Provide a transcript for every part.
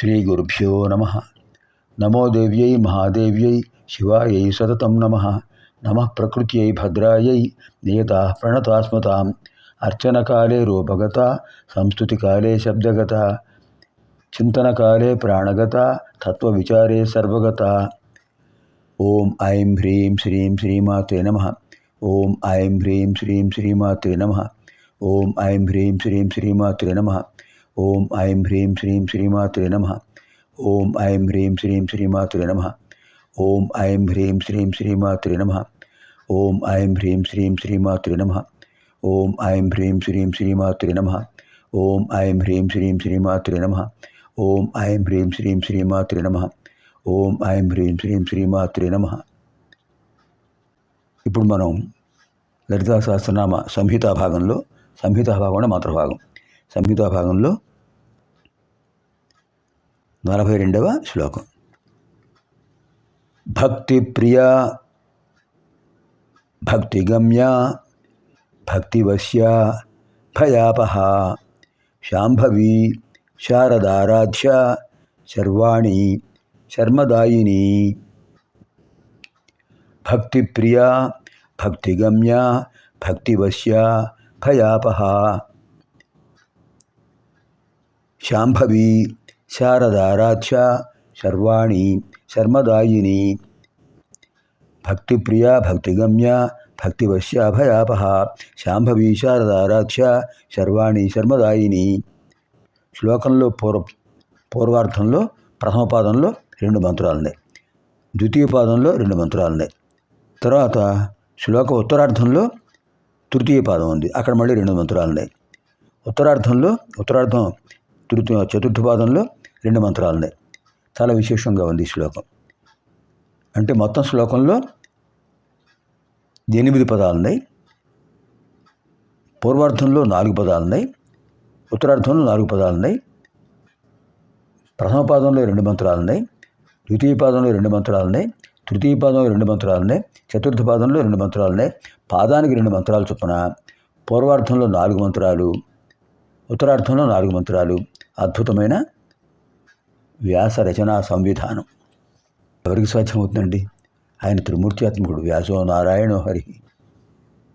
श्री गुरुभ्यो नम। नमो देव्यै शिवाय सतत नम। नम प्रकृत प्रकृत्यै भद्रायै प्रणतास्मता अर्चन काले रूपगता, संस्तुतिकाले शब्दगता चिंतन काले प्राणगता तत्व विचारे सर्वगता। ओम ऐं ह्रीं श्रीं श्रीमाते नम। ॐ ऐं ह्रीं श्रीं श्रीमाते नम। ॐ ऐं ह्रीं श्रीं श्रीमाते नमः। ఓం ఐం హ్రీం శ్రీం శ్రీమాతులే నమ. ఓం ఐం హ్రీం శ్రీం శ్రీమాతులే నమ. ఓం ఐం హ్రీం శ్రీం శ్రీమాతులే నమ. ఓం ఐం హ్రీం శ్రీం శ్రీమాతులే నమ. ఓం ఐం హ్రీం శ్రీం శ్రీమాతులే నమ. ఓం ఐం హ్రీం శ్రీం శ్రీమాతులే నమ. ఓం ఐం హ్రీం శ్రీం శ్రీమాతులే నమ. ఓం ఐం హ్రీం శ్రీం శ్రీమాతులే నమ. ఇప్పుడు మనం లలితా సహస్రనామ సంహితా భాగంలో సంహితా భాగం అంటే మంత్రభాగం సంహితా భాగంలో నలభై రెండవ శ్లోకం. భక్తి ప్రియ భక్తిగమ్య భక్తివశ్య భయాపహ శాంభవి శారదారాధ్య శర్వాణి శర్మదాయిని భక్తిప్రియ భక్తిగమ్య భక్తివశ్య భయాపహ శాంభవి శారదారాధ్య శర్వాణి శర్మదాయిని భక్తిప్రియ భక్తిగమ్య భక్తివశ్య భయాపహ శాంభవి శారదారాధ్య శర్వాణి శర్మదాయిని. శ్లోకంలో పూర్వ పూర్వార్థంలో ప్రథమ పాదంలో రెండు మంత్రాలున్నాయి. ద్వితీయ పాదంలో రెండు మంత్రాలున్నాయి. తర్వాత శ్లోక ఉత్తరార్థంలో తృతీయ పాదం ఉంది. అక్కడ మళ్ళీ రెండు మంత్రాలున్నాయి. ఉత్తరార్థంలో ఉత్తరార్థం తృతీయ చతుర్థ పాదంలో రెండు మంత్రాలు ఉన్నాయి చాలా విశేషంగా ఉంది ఈ శ్లోకం. అంటే మొత్తం శ్లోకంలో ఎనిమిది పదాలు ఉన్నాయి పూర్వార్థంలో నాలుగు పదాలు ఉన్నాయి ఉత్తరార్థంలో నాలుగు పదాలు ఉన్నాయి ప్రథమ పాదంలో రెండు మంత్రాలు ఉన్నాయి ద్వితీయ పాదంలో రెండు మంత్రాలు ఉన్నాయి తృతీయ పాదంలో రెండు మంత్రాలు ఉన్నాయి చతుర్థ పాదంలో రెండు మంత్రాలు ఉన్నాయి పాదానికి రెండు మంత్రాలు చొప్పున పూర్వార్థంలో నాలుగు మంత్రాలు ఉత్తరార్థంలో నాలుగు మంత్రాలు అద్భుతమైన వ్యాస రచనా సంవిధానం. ఎవరికి సాధ్యమవుతుందండి ఆయన త్రిమూర్త్యాత్మకుడు వ్యాసో నారాయణో హరి.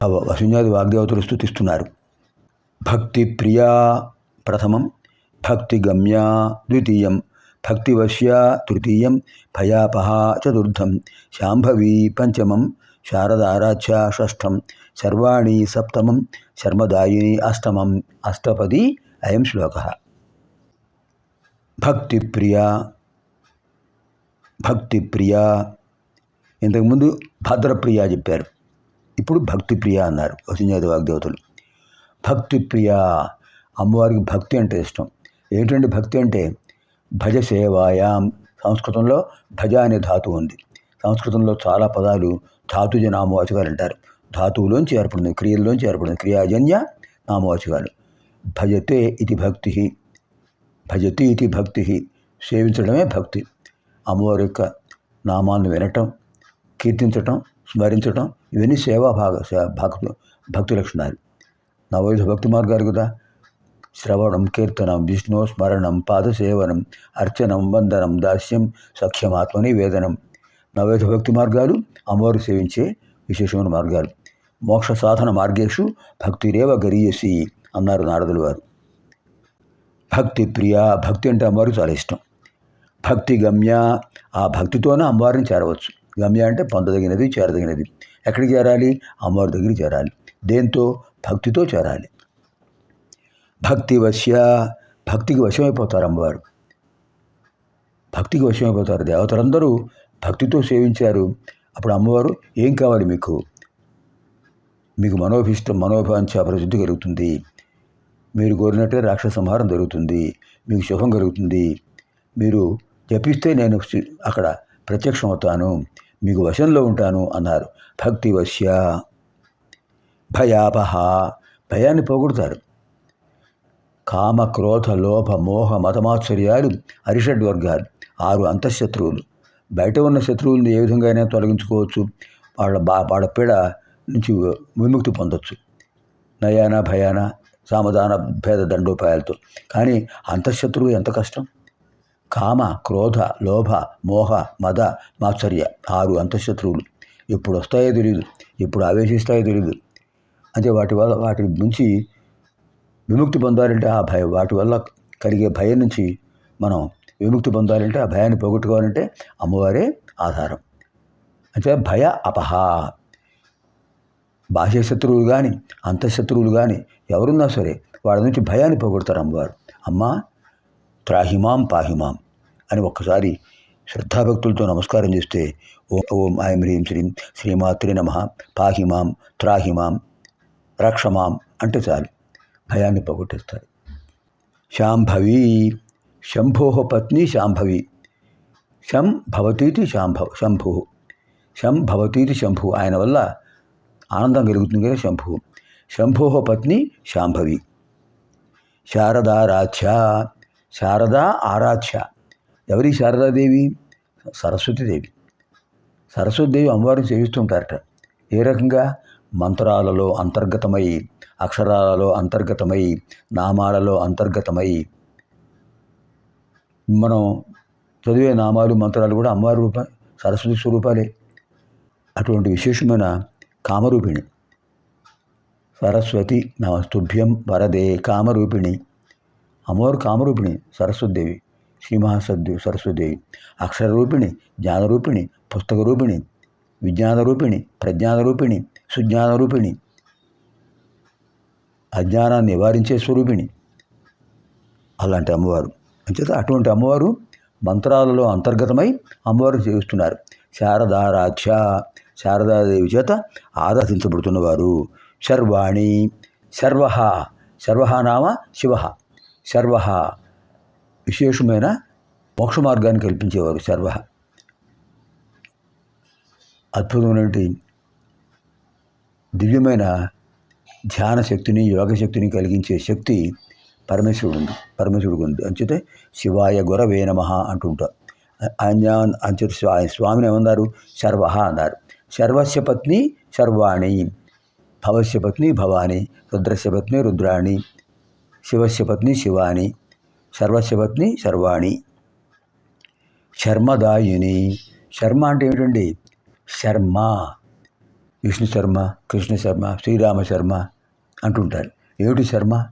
వసున్యాది వాగ్దేవతలు స్థుతిస్తున్నారు భక్తి ప్రియా ప్రథమం భక్తి గమ్యా ద్వితీయం భక్తివశ్య తృతీయం భయాపహ చతుర్థం శాంభవీ పంచమం శారదారాధ్య షష్ఠం సర్వాణి సప్తమం శర్మదాయిని అష్టమం అష్టపది అయం శ్లోక. భక్తిప్రియ భక్తిప్రియ. ఇంతకుముందు భద్రప్రియ చెప్పారు. ఇప్పుడు భక్తిప్రియ అన్నారు వసుంజాతి వాగ్దేవతలు. భక్తిప్రియ అమ్మవారికి భక్తి అంటే ఇష్టం. ఏంటంటే భక్తి అంటే? భజ సేవాయాం సంస్కృతంలో భజ అనే ధాతువు ఉంది. సంస్కృతంలో చాలా పదాలు ధాతుజ నామవాచకాలు అంటారు ధాతువులోంచి ఏర్పడింది క్రియల్లోంచి ఏర్పడింది క్రియాజన్య నామవాచకాలు. భజతే ఇది భక్తి. భజతి ఇది భక్తి. సేవించడమే భక్తి. అమ్మవారి యొక్క నామాన్ని వినటం కీర్తించటం స్మరించటం ఇవన్నీ సేవా భాగ భక్తు భక్తి లక్షణాలు. నవయుధ భక్తి మార్గాలు కదా. శ్రవణం కీర్తనం విష్ణు స్మరణం పాదసేవనం అర్చనం వందనం దాస్యం సఖ్యమాత్మని వేదనం. నవయుధ భక్తి మార్గాలు అమ్మవారు సేవించే విశేషమైన మార్గాలు. మోక్ష సాధన మార్గేషు భక్తిరేవ గరీయసి అన్నారు నారదులు వారు. భక్తి ప్రియ భక్తి అంటే అమ్మవారికి చాలా ఇష్టం. భక్తి గమ్య ఆ భక్తితోనే అమ్మవారిని చేరవచ్చు. గమ్య అంటే పొందదగినది చేరదగినది. ఎక్కడికి చేరాలి? అమ్మవారి దగ్గరికి చేరాలి. దేంతో? భక్తితో చేరాలి. భక్తి వశ్య భక్తికి వశమైపోతారు అమ్మవారు. భక్తికి వశమైపోతారు దేవతలందరూ భక్తితో సేవించారు. అప్పుడు అమ్మవారు ఏం కావాలి మీకు? మీకు మనోభిష్టం మనోభాంఛ ప్రసిద్ధి కలుగుతుంది. మీరు కోరినట్టే రాక్షస సంహారం జరుగుతుంది మీకు శుభం కలుగుతుంది. మీరు జపిస్తే నేను అక్కడ ప్రత్యక్షం అవుతాను మీకు వశంలో ఉంటాను అన్నారు. భక్తి వశ్య భయాపహ. భయాన్ని పోగొడతారు. కామ క్రోధ లోభ మోహ మతమాత్సర్యాలు అరిషడ్ వర్గాలు ఆరు అంతఃశత్రువులు. బయట ఉన్న శత్రువులను ఏ విధంగానే తొలగించుకోవచ్చు. వాళ్ళ బా వాళ్ళ పీడ నుంచి విముక్తి పొందొచ్చు. నయాన భయాన? సామధాన భేద దండోపాయాలతో. కానీ అంతఃశత్రువు ఎంత కష్టం? కామ క్రోధ లోభ మోహ మద మాత్సర్య ఆరు అంతఃశత్రువులు. ఎప్పుడు వస్తాయో తెలియదు ఎప్పుడు ఆవేశిస్తాయో తెలియదు అంటే వాటి వల్ల వాటి నుంచి విముక్తి పొందాలంటే ఆ భయం వాటి వల్ల కలిగే భయం నుంచి మనం విముక్తి పొందాలంటే ఆ భయాన్ని పోగొట్టుకోవాలంటే అమ్మవారే ఆధారం. అంటే భయ అపహ. బాహ్య శత్రువులు కానీ అంతఃశత్రువులు కానీ ఎవరున్నా సరే వాళ్ళ నుంచి భయాన్ని పోగొడతారు అమ్మవారు. అమ్మ త్రాహిమాం పాహిమాం అని ఒక్కసారి శ్రద్ధాభక్తులతో నమస్కారం చేస్తే ఓం ఓం ఐం హ్రీం శ్రీం శ్రీమాత్రి నమ. పాహిమాం త్రాహిమాం రక్షమాం అంటే చాలు. భయాన్ని పోగొట్టేస్తారు. శాంభవి శంభో పత్ని శాంభవి. శం భవతీతి శాంభవ శంభు. శం భవతీతి శంభు. ఆయన వల్ల ఆనందం కలుగుతుంది కదా శంభు. శంభోహ పత్ని శాంభవి. శారదారాధ్య శారదా ఆరాధ్య. ఎవరి శారదాదేవి? సరస్వతీదేవి. సరస్వతీదేవి అమ్మవారిని సేవిస్తుంటారట. ఏ రకంగా? మంత్రాలలో అంతర్గతమై అక్షరాలలో అంతర్గతమై నామాలలో అంతర్గతమై. మనం చదివే నామాలు మంత్రాలు కూడా అమ్మవారి రూప సరస్వతి స్వరూపాలే. అటువంటి విశేషమైన కామరూపిణి. సరస్వతి నమస్తుభ్యం వరదే కామరూపిణి. అమ్మవారు కామరూపిణి సరస్వతిదేవి. శ్రీమహాసద్దు సరస్వతిదేవి. అక్షరరూపిణి జ్ఞానరూపిణి పుస్తక రూపిణి విజ్ఞాన రూపిణి రూపిణి సుజ్ఞాన రూపిణి అజ్ఞానాన్ని నివారించే స్వరూపిణి. అలాంటి అమ్మవారు. అంచేత అటువంటి అమ్మవారు మంత్రాలలో అంతర్గతమై అమ్మవారు చేస్తున్నారు శారదారాధ్య శారదాదేవి చేత ఆరాధించబడుతున్నవారు. శర్వాణి శర్వ శర్వ నామ శివ శర్వ విశేషమైన మోక్ష మార్గాన్ని కల్పించేవారు శర్వ అద్భుతమైనటువంటి దివ్యమైన ధ్యాన శక్తిని యోగ శక్తిని కలిగించే శక్తి పరమేశ్వరుడు ఉంది పరమేశ్వరుడు ఉంది. అంచేతే శివాయ గురవే నమ అంటుంటారు. ఆయన అంచేత ఆయన స్వామిని ఏమన్నారు శర్వ అన్నారు శర్వస్య పత్ని శర్వాణి భవస్య పత్ని భవాని రుద్రస్య పత్ని రుద్రాణి శివస్య పత్ని శివాని శర్వస్య పత్ని శర్వాణి శర్మదాయుని శర్మ అంటే ఏమిటండి? శర్మ విష్ణు శర్మ కృష్ణ శర్మ శ్రీరామ శర్మ అంటుంటారు. ఏమిటి శర్మ?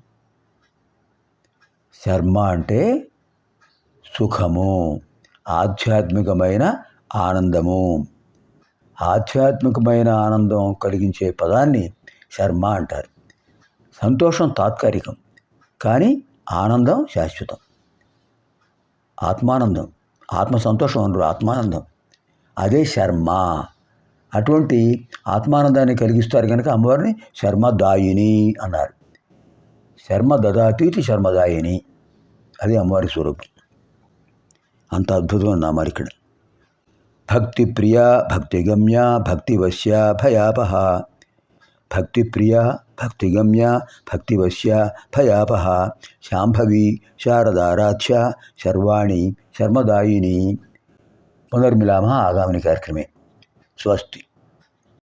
శర్మ అంటే సుఖము ఆధ్యాత్మికమైన ఆనందము. ఆధ్యాత్మికమైన ఆనందం కలిగించే పదాన్ని శర్మ అంటారు. సంతోషం తాత్కాలికం కానీ ఆనందం శాశ్వతం. ఆత్మానందం ఆత్మ సంతోషం అనరు ఆత్మానందం. అదే శర్మ. అటువంటి ఆత్మానందాన్ని కలిగిస్తారు కనుక అమ్మవారిని శర్మదాయిని అన్నారు. శర్మ దదాతీతి శర్మదాయిని. అది అమ్మవారి స్వరూపం. అంత అద్భుతమైన నామాలు ఇక్కడ. భక్తిప్రియ భక్తిగమ్య భక్తివశ్య భయాపహ. భక్తిప్రియ భక్తిగమ్య భక్తివశ్య భయాపహ. శాంభవి శారదారాధ్య శర్వాణి శర్మదాయిని. పునర్మిలామ ఆగామిని కార్యక్రమే. స్వస్తి.